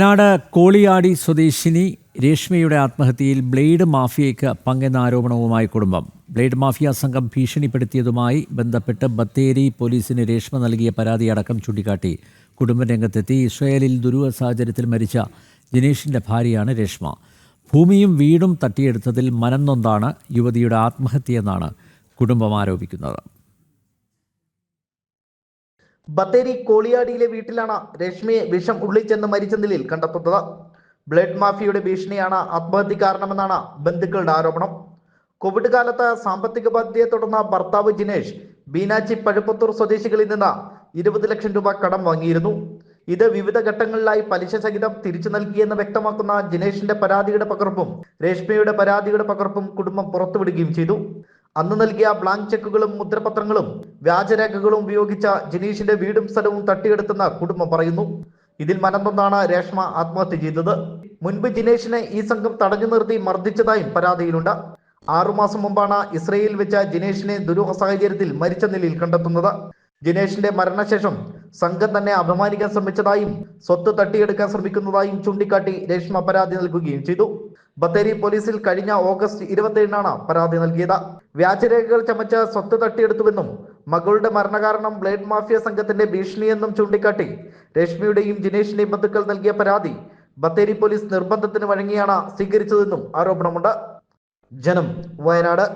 വയനാട് കോളിയാടി സ്വദേശിനി രേഷ്മയുടെ ആത്മഹത്യയിൽ ബ്ലേഡ് മാഫിയയ്ക്ക് പങ്കെന്ന ആരോപണവുമായി കുടുംബം. ബ്ലേഡ് മാഫിയ സംഘം ഭീഷണിപ്പെടുത്തിയതുമായി ബന്ധപ്പെട്ട് ബത്തേരി പോലീസിന് രേഷ്മ നൽകിയ പരാതി അടക്കം ചൂണ്ടിക്കാട്ടി കുടുംബം രംഗത്തെത്തി. ഇസ്രയേലിൽ ദുരൂഹ സാഹചര്യത്തിൽ മരിച്ച ജിനേഷിന്റെ ഭാര്യയാണ് രേഷ്മ. ഭൂമിയും വീടും തട്ടിയെടുത്തതിൽ മനം നൊന്താണ് യുവതിയുടെ ആത്മഹത്യയെന്നാണ് കുടുംബം ആരോപിക്കുന്നത്. ബത്തേരി കോളിയാടിയിലെ വീട്ടിലാണ് രശ്മിയെ വിഷം ഉള്ളിൽ ചെന്ന് മരിച്ച നിലയിൽ കണ്ടെത്തുന്നത്. ബ്ലഡ് മാഫിയയുടെ ഭീഷണിയാണ് ആത്മഹത്യ കാരണമെന്നാണ് ബന്ധുക്കളുടെ ആരോപണം. കോവിഡ് കാലത്ത് സാമ്പത്തിക ബാധ്യതയെ തുടർന്ന് ഭർത്താവ് ജിനേഷ് ബീനാച്ചി പഴുപ്പത്തൂർ സ്വദേശികളിൽ നിന്ന് ഇരുപത് ലക്ഷം രൂപ കടം വാങ്ങിയിരുന്നു. ഇത് വിവിധ ഘട്ടങ്ങളിലായി പലിശ സഹിതം തിരിച്ചു നൽകിയെന്ന് വ്യക്തമാക്കുന്ന ജിനേഷിന്റെ പരാതിയുടെ പകർപ്പും രേഷ്മയുടെ പരാതിയുടെ പകർപ്പും കുടുംബം പുറത്തുവിടുകയും ചെയ്തു. അന്ന് നൽകിയ ബ്ലാങ്ക് ചെക്കുകളും മുദ്രപത്രങ്ങളും വ്യാജരേഖകളും ഉപയോഗിച്ച ജിനീഷിന്റെ വീടും സ്ഥലവും തട്ടിയെടുത്തെന്ന് കുടുംബം പറയുന്നു. ഇതിൽ മനംതൊന്നാണ് രേഷ്മ ആത്മഹത്യ ചെയ്തത്. മുൻപ് ജിനേഷിനെ ഈ സംഘം തടഞ്ഞു നിർത്തി മർദ്ദിച്ചതായും പരാതിയിലുണ്ട്. ആറുമാസം മുമ്പാണ് ഇസ്രയേലിൽ വെച്ച ജിനേഷിനെ ദുരൂഹ സാഹചര്യത്തിൽ മരിച്ച നിലയിൽ കണ്ടെത്തുന്നത്. ജിനേഷിന്റെ മരണശേഷം സംഘം തന്നെ അപമാനിക്കാൻ ശ്രമിച്ചതായും സ്വത്ത് തട്ടിയെടുക്കാൻ ശ്രമിക്കുന്നതായും ചൂണ്ടിക്കാട്ടി രേഷ്മ പരാതി നൽകുകയും ചെയ്തു. ബത്തേരി പോലീസിൽ കഴിഞ്ഞ ഓഗസ്റ്റ് ഇരുപത്തിയേഴിനാണ് പരാതി നൽകിയത്. വ്യാജരേഖകൾ ചമച്ച് സ്വത്ത് തട്ടിയെടുത്തുവെന്നും മകളുടെ മരണകാരണം ബ്ലേഡ് മാഫിയ സംഘത്തിന്റെ ഭീഷണിയെന്നും ചൂണ്ടിക്കാട്ടി രശ്മിയുടെയും ജിനേഷിന്റെയും ബന്ധുക്കൾ നൽകിയ പരാതി ബത്തേരി പോലീസ് നിർബന്ധത്തിന് വഴങ്ങിയാണ് സ്വീകരിച്ചതെന്നും ആരോപണമുണ്ട്. ജനം വയനാട്